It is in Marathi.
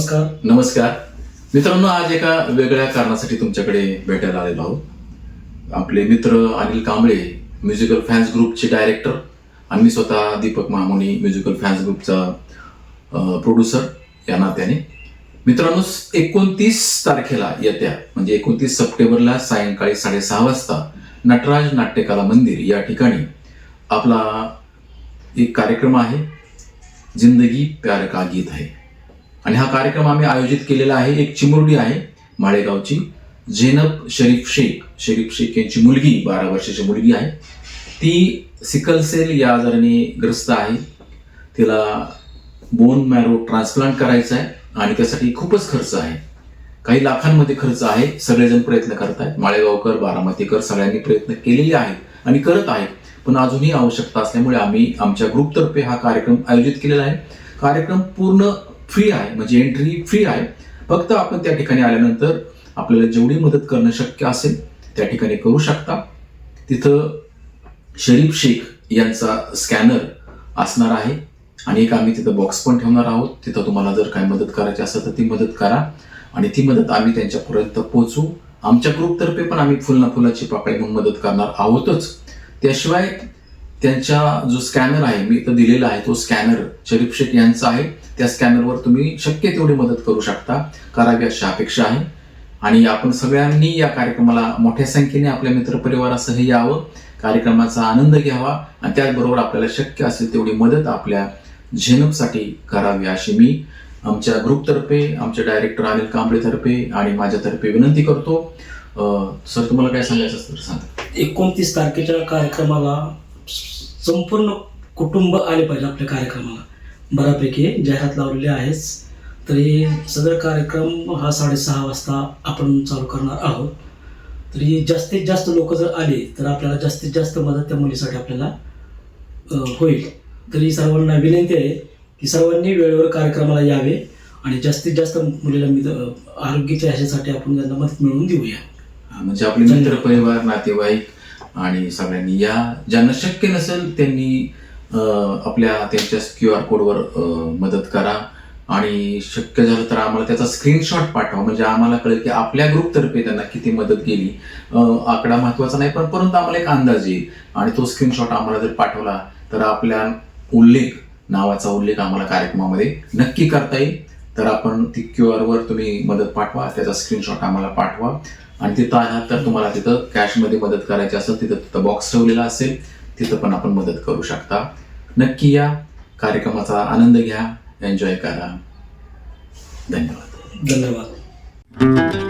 नमस्कार. नमस्कार. मित्रांनो आज एका वेगळ्या कारणासाठी तुमच्याकडे भेटायला आलेलो आहोत. आपले मित्र अनिल कांबळे म्युझिकल फॅन्स ग्रुपचे डायरेक्टर आणि मी स्वतः दीपक महामुनी म्युझिकल फॅन्स ग्रुपचा प्रोड्युसर या नात्याने. मित्रांनो एकोणतीस तारखेला येत्या म्हणजे एकोणतीस सप्टेंबरला सायंकाळी साडेसहा वाजता नटराज नाट्यकला मंदिर या ठिकाणी आपला एक कार्यक्रम आहे. जिंदगी प्यार का गीत आहे. आणि हा कार्यक्रम आम्ही आयोजित केलेला आहे. एक चिमुरडी आहे माळेगावची. झेनब शरीफ शेख शरीफ शेख यांची मुलगी बारा वर्षाची मुलगी आहे. ती सिकल सेल या आजाराने ग्रस्त आहे. तिला बोन मॅरो ट्रान्सप्लांट करायचा आहे आणि त्यासाठी खूपच खर्च आहे. काही लाखांमध्ये खर्च आहे. सगळेजण प्रयत्न करत आहेत माळेगावकर बारामतीकर सगळ्यांनी प्रयत्न केलेले आहेत आणि करत आहेत. पण अजूनही आवश्यकता असल्यामुळे आम्ही आमच्या ग्रुपतर्फे हा कार्यक्रम आयोजित केलेला आहे. कार्यक्रम पूर्ण फ्री आहे म्हणजे एंट्री फ्री आहे. फक्त आपण त्या ठिकाणी आल्यानंतर आपल्याला जेवढी मदत करणं शक्य असेल त्या ठिकाणी करू शकता. तिथं शरीफ शेख यांचा स्कॅनर असणार आहे आणि एक आम्ही तिथं बॉक्स पण ठेवणार आहोत. तिथं तुम्हाला जर काही मदत करायची असेल तर ती मदत करा आणि ती मदत आम्ही त्यांच्यापर्यंत पोहोचू. आमच्या ग्रुपतर्फे पण आम्ही फुलना फुलाची पाकळी म्हणून मदत करणार आहोतच. त्याशिवाय त्यांच्या जो स्कॅनर आहे मी इथं दिलेला आहे तो स्कॅनर शरीफ शेख यांचा आहे. त्या स्कॅनरवर तुम्ही शक्य तेवढी मदत करू शकता. करावी अशी अपेक्षा आहे. आणि आपण सगळ्यांनी या कार्यक्रमाला मोठ्या संख्येने आपल्या मित्रपरिवारासह यावं कार्यक्रमाचा आनंद घ्यावा आणि त्याचबरोबर आपल्याला शक्य असेल तेवढी मदत आपल्या झेनपसाठी करावी अशी मी आमच्या ग्रुपतर्फे आमच्या डायरेक्टर अनिल कांबळेतर्फे आणि माझ्यातर्फे विनंती करतो. सर तुम्हाला काय सांगायचं असतं तर सांगा. एकोणतीस तारखेच्या कार्यक्रमाला संपूर्ण कुटुंब आले पाहिजे आपल्या कार्यक्रमाला. बऱ्यापैकी जाहिरात लावलेली आहेच तरी सदर कार्यक्रम हा साडेसहा वाजता आपण चालू करणार आहोत. तरी जास्तीत जास्त लोक जर आले तर आपल्याला जास्तीत जास्त मदत त्या मुलीसाठी आपल्याला होईल. तरी सर्वांना विनंती आहे की सर्वांनी वेळेवर कार्यक्रमाला यावे आणि जास्तीत जास्त मुलीला मी आरोग्याच्या ह्याच्यासाठी आपण त्यांना मदत मिळवून देऊया. म्हणजे आपले मित्र परिवार नातेवाईक आणि सगळ्यांनी या ज्यांना शक्य नसेल त्यांनी आपल्या त्यांच्या क्यू आर कोडवर मदत करा. आणि शक्य झालं तर आम्हाला त्याचा स्क्रीनशॉट पाठवा. म्हणजे आम्हाला कळेल की आपल्या ग्रुपतर्फे त्यांना किती मदत केली. आकडा महत्त्वाचा नाही पण परंतु आम्हाला एक अंदाज येईल. आणि तो स्क्रीनशॉट आम्हाला जर पाठवला तर आपल्या उल्लेख नावाचा उल्लेख आम्हाला कार्यक्रमामध्ये नक्की करता येईल. तर आपण ती क्यू वर तुम्ही मदत पाठवा त्याचा स्क्रीनशॉट आम्हाला पाठवा. आणि तिथं आहात तर तुम्हाला तिथं कॅशमध्ये मदत करायची असेल तिथं तिथं बॉक्स ठेवलेला असेल तिथं पण आपण मदत करू शकता. नक्की या कार्यक्रमाचा आनंद घ्या. एन्जॉय करा. धन्यवाद. धन्यवाद.